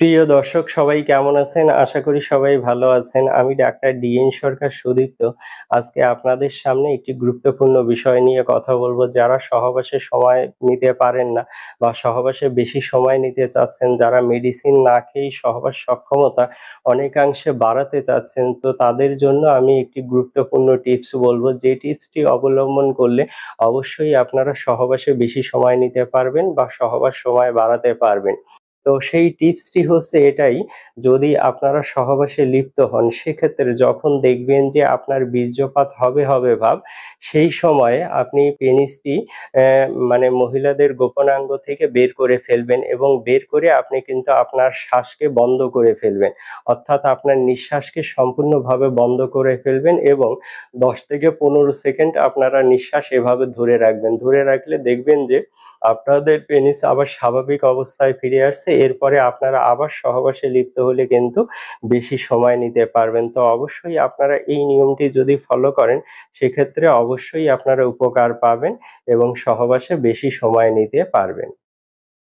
প্রিয় দর্শক সবাই কেমন আছেন? আশা করি সবাই ভালো আছেন। আমি ডাক্তার ডিএন সরকার সুদীপ্ত। আজকে আপনাদের সামনে একটি গুরুত্বপূর্ণ বিষয় নিয়ে কথা বলব যারা সহবাসে সময় নিতে পারেন না বা সহবাসে বেশি সময় নিতে চাচ্ছেন, যারা মেডিসিন না খেয়েই সহবাস সক্ষমতা অনেকাংশে বাড়াতে চাচ্ছেন, তো তাদের জন্য আমি একটি গুরুত্বপূর্ণ টিপস বলব যে টিপসটি অবলম্বন করলে অবশ্যই আপনারা সহবাসে বেশি সময় নিতে পারবেন বা সহবাস সময় বাড়াতে পারবেন। তো সেই টিপসটি হচ্ছে এটাই, যদি আপনারা সহবাসে লিপ্ত হন, সেক্ষেত্রে যখন দেখবেন যে আপনার বীর্যপাত হবে, হবে ভাব, সেই সময়ে আপনি পেনিসটি মানে মহিলাদের গোপনাঙ্গ থেকে বের করে ফেলবেন এবং বের করে আপনি কিন্তু আপনার শ্বাসকে বন্ধ করে ফেলবেন। অর্থাৎ আপনার নিঃশ্বাসকে সম্পূর্ণভাবে বন্ধ করে ফেলবেন এবং ১০ থেকে ১৫ সেকেন্ড আপনারা নিঃশ্বাস এভাবে ধরে রাখবেন। ধরে রাখলে দেখবেন যে আপনাদের পেনিস আবার স্বাভাবিক অবস্থায় ফিরে আসছে। এরপরে আপনারা আবার সহবাসে লিপ্ত হলে কিন্তু বেশি সময় নিতে পারবেন। তো অবশ্যই আপনারা এই নিয়মটি যদি ফলো করেন, সেক্ষেত্রে অবশ্যই আপনারা উপকার পাবেন এবং সহবাসে বেশি সময় নিতে পারবেন।